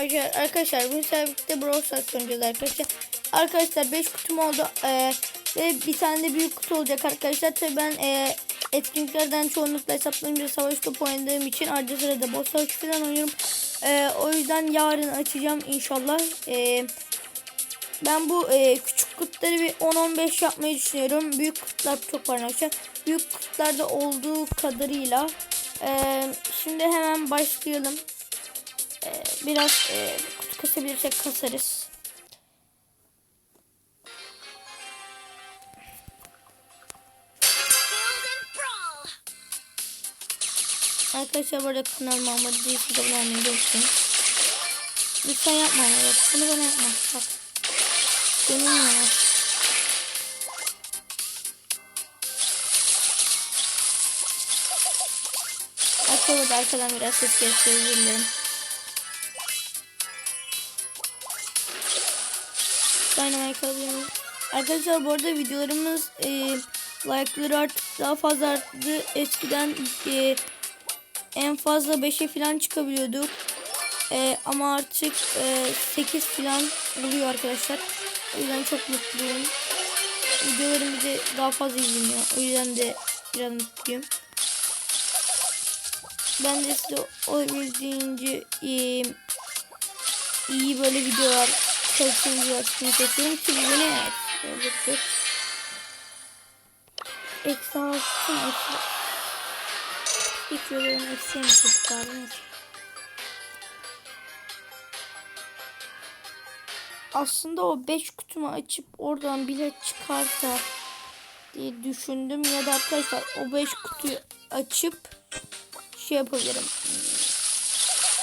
Arkadaşlar, arkadaşlar sizlerle birlikte Brawl Stars oynayacağız arkadaşlar. Arkadaşlar 5 kutum oldu ee, ve bir tane de büyük kutu olacak arkadaşlar. Tabii ben ee, etkinliklerden çoğunlukla hesaplarımda savaş topu oynadığım için arada sırada boss savaşı falan oynuyorum. Ee, o yüzden yarın açacağım inşallah. Ee, ben bu ee, küçük kutuları bir 10-15 yapmayı düşünüyorum. Büyük kutular çok var arkadaşlar. Büyük kutularda olduğu kadarıyla. Ee, şimdi hemen başlayalım. Ee, biraz e, kutu kasabilirsek kasarız. Arkadaşlar burada kanalıma abone değilseniz abone olmayı unutmayın. Lütfen yapma ama bak bunu bana yapma bak. Benim ya. Arkadaşlar arkadan biraz ses gelirse özür. Dynamite alıyorum. Arkadaşlar bu arada videolarımız e, like'ları artık daha fazla arttı. Eskiden e, en fazla 5'e falan çıkabiliyorduk. E, ama artık e, 8 falan oluyor arkadaşlar. O yüzden çok mutluyum. Videolarım bir daha fazla izleniyor. O yüzden de biraz mutluyum. Ben de size olabildiğince iyi, iyi böyle videolar, kaliteli videolar çıkmayı seçiyorum ki bu ne. Böyle Eksi altın eksi. İlk videoların eksi mi çocuklar. Aslında o 5 kutumu açıp oradan bilet çıkarsa diye düşündüm ya da arkadaşlar o 5 kutuyu açıp şey yapabilirim.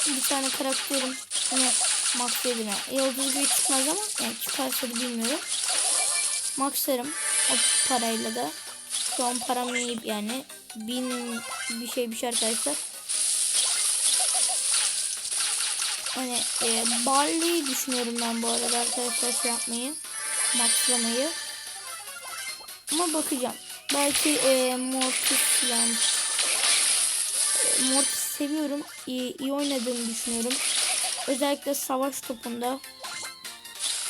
Bir tane karakterim ne max yerine. Yıldız bir çıkmaz ama yani çıkarsa da bilmiyorum. Maxlarım o parayla da. Şu an param iyi yani. Bin bir şey bir şey arkadaşlar. Hani e, Barley'i düşünüyorum ben bu arada arkadaşlar şey yapmayı. Maxlamayı. Ama bakacağım. Belki e, Mortis falan Mortis seviyorum. İyi, iyi oynadığını düşünüyorum. Özellikle savaş topunda.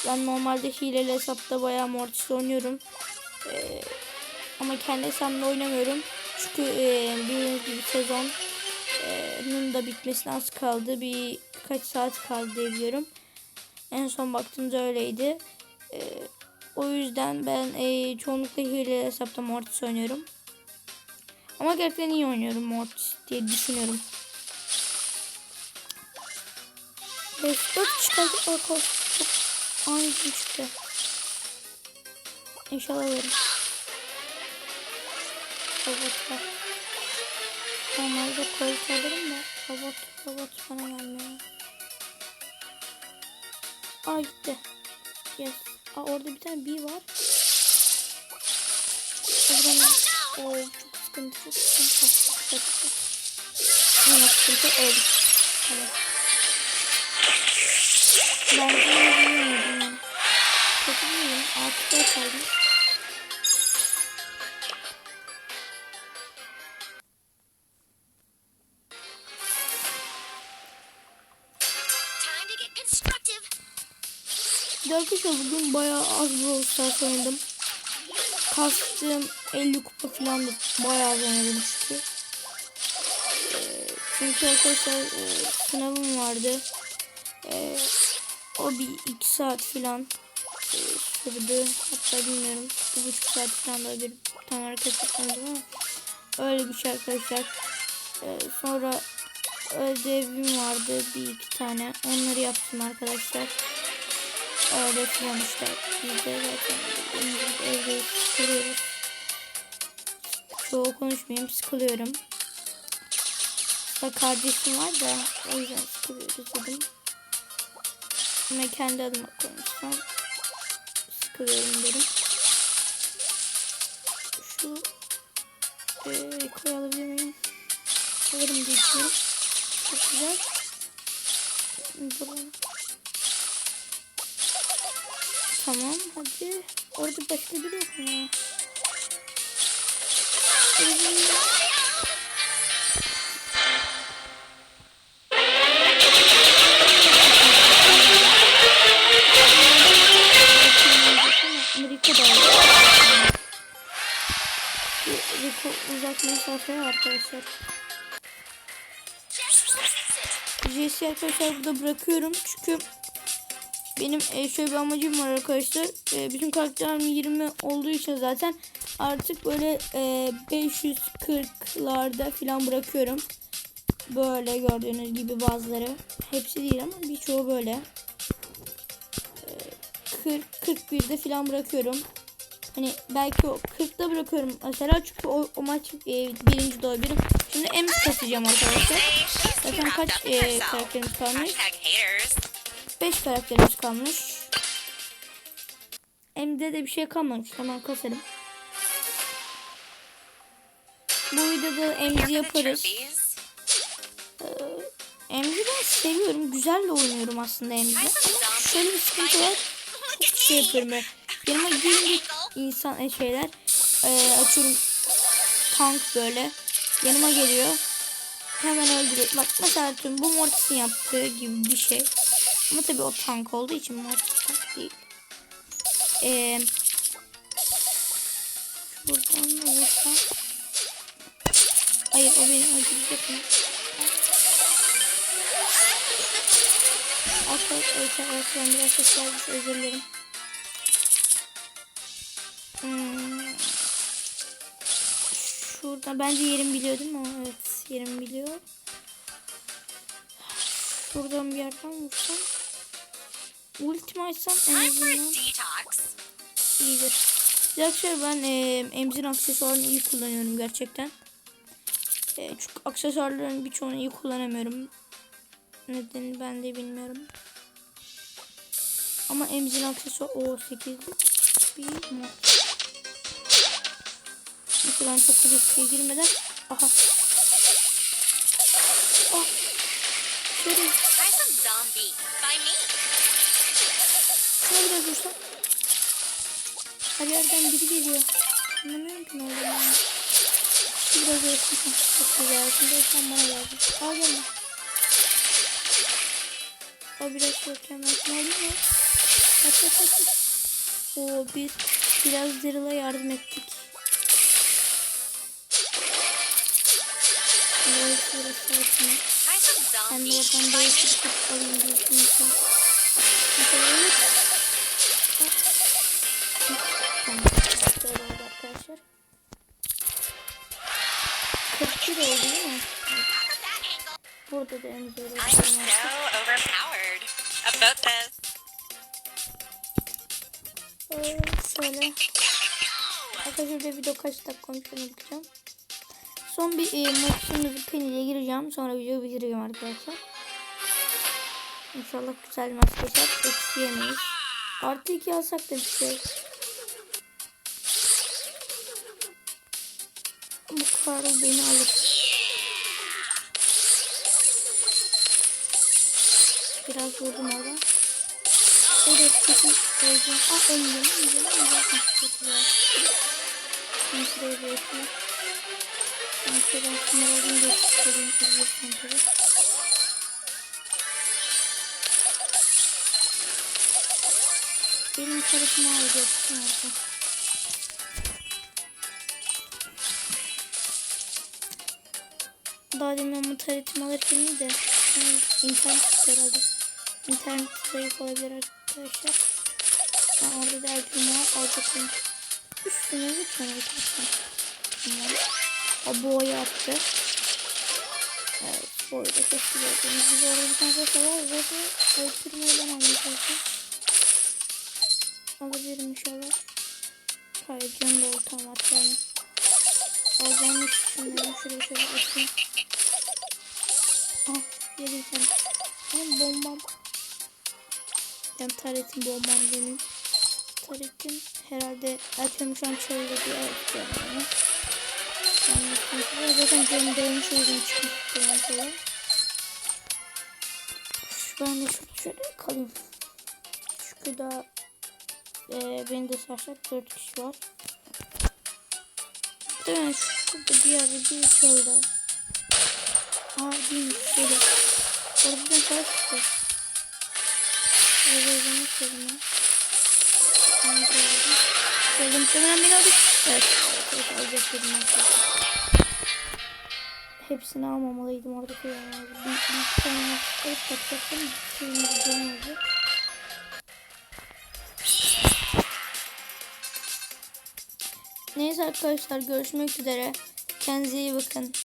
Ben normalde hileli hesapta bayağı Mortis oynuyorum. Ee, ama kendi hesabımda oynamıyorum. Çünkü e, bildiğiniz gibi sezonun da bitmesine az kaldı. Bir kaç saat kaldı diyebiliyorum. En son baktığımda öyleydi. Ee, o yüzden ben e, çoğunlukla hileli hesapta Mortis oynuyorum. Ama gerçekten iyi oynuyorum Mortis diye düşünüyorum. 5 4 çıkardı. Bak o çok ani çıktı. İnşallah alırım. Robotlar. Normalde kolt alırım da robot robot bana gelmiyor. Aa gitti. Yes. Aa orada bir tane bee var. Oradan Oo çok sıkıntı çok sıkıntı. Çok sıkıntı. Yine sıkıntı öldük. Tamam. Ben yani. Kötü değilim. Artık da kaldım. Arkadaşlar bugün bayağı az Brawl Stars oynadım. Kastım 50 kupa falan da bayağı az oynadım çünkü. Ee, çünkü arkadaşlar e, sınavım vardı. Ee, o bir iki saat falan e, sürdü. Hatta bilmiyorum. Bir buçuk saat falan da bir tane hareket yapmadım ama öyle bir şey arkadaşlar. Ee, sonra ödevim vardı bir iki tane. Onları yaptım arkadaşlar. Öyle filan işte. Biz de zaten evde sıkılıyoruz. Çoğu konuşmayayım sıkılıyorum. Da kardeşim var da o yüzden sıkılıyoruz dedim. Ama kendi adıma konuşsam sıkılıyorum dedim. Şu e, koy alabilir miyim? Alırım diye düşünüyorum. Çok güzel. Buranın. Tamam hadi. Orada başka biri yok mu ya? Mesafeye arkadaşlar. JC arkadaşlar burada bırakıyorum. Çünkü benim e, şöyle bir amacım var arkadaşlar. E, bütün karakterim 20 olduğu için zaten artık böyle e, 540'larda falan bırakıyorum. Böyle gördüğünüz gibi bazıları. Hepsi değil ama birçoğu böyle. E, 40 41'de falan bırakıyorum. Hani belki o 40'da bırakıyorum mesela çünkü o, o maç e, birinci doğabilirim. Şimdi em kasacağım arkadaşlar. Zaten kaç e, karakterimiz kalmış? Hashtag haters. 5 karakterimiz kalmış. Em'de de bir şey kalmamış. Hemen kasarım. Bu videoda Emzi yaparız. trophies. Emzi ben seviyorum. Güzel de oynuyorum aslında Emzi. Ama şöyle bir sıkıntı var. At Şey yapıyorum ben. Yanıma gelince insan e, şeyler e, açıyorum tank böyle yanıma geliyor. Hemen öldürüyor. Bak mesela tüm bu Mortis'in yaptığı gibi bir şey. Ama tabii o tank olduğu için Mortis tank değil. Ee, şuradan da vursam. Hayır o beni öldürecek mi? Arkadaşlar evet, arkadaşlar biraz ses geldi özür dilerim. Hmm. Şurada bence yerim biliyor değil mi? Evet yerim biliyor. Şuradan bir yerden vursam. Ultimi açsam en azından iyidir. Arkadaşlar ben e, emzin aksesuarını iyi kullanıyorum gerçekten. E, çünkü aksesuarların birçoğunu iyi kullanamıyorum. Nedenini ben de bilmiyorum. Ama emzin aksesuar o 8 bir mod. Mesela ben çok riske girmeden aha. Ah. Şöyle şuna biraz dursam. Her yerden biri geliyor. Anlamıyorum ki ne olduğunu. yani. Biraz olsun. Çok güzel. Şimdi sen bana lazım. Al gelme. O biraz yokken ben alayım mı? Kaç kaç kaç. kaç. Oo biz biraz Daryl'a yardım ettik. Try some Ben de oradan me. değiştirip alayım düşünüyorum. Mesela evet. Tamam. Böyle oldu arkadaşlar. 41 oldu değil mi? Burada da en zor I'm so overpowered. About this. Ee, Şöyle. Arkadaşlar video kaç dakika konuştuğunu bakacağım. Son bir e, maçımızı peniyle gireceğim. Sonra videoyu bitireceğim arkadaşlar. İnşallah güzel maç geçer. Eksi yemeyiz. Artı 2 alsak da bir şey. Bu Karl beni alır. Biraz vurdum orada. Evet kesin öleceğim. Ah. Ah, Çok güzel. Şimdi şuraya bir ekle. Şunları alayım da çıkarayım. İzliyorsun tabii. Benim tarafıma alacaksın orada. Daha demin ama taretimi alırken iyi de. İnternet herhalde. İnternet zayıf olabilir arkadaşlar. Ben orada da elbimi alacaktım. Üstüne lütfen lütfen. Boğayı attı. Evet boyu da çok güzel. Gördüğünüz gibi orada bir tane var. Zaten ben almayacağım. Alabilirim inşallah. Hayır canım da ortam var. Yani. Alacağımı hiç düşünmüyorum. Şuraya şöyle atayım. Ah yedim seni. Ama bombam. Yani taretin bombam benim. Taretin herhalde Ertem şu an çöldü diye evet yani. Kontrol zaten canım dolmuş o yüzden çıkmıştı mesela. Şu ben de şöyle kalayım. Çünkü daha e, beni de sarsak 4 kişi var. Değil mi? Şurada bir yerde bir çölde. Aa değil şöyle. Orada da kaç çıktı. Orada ben. Ben gördüm. Şöyle muhtemelen beni aldı. Evet. Evet alacak dedim arkadaşlar. Hepsini almamalıydım oradaki yani. Bir, tane alıp bakacaktım. Bir dönüyordu. Neyse arkadaşlar görüşmek üzere. Kendinize iyi bakın.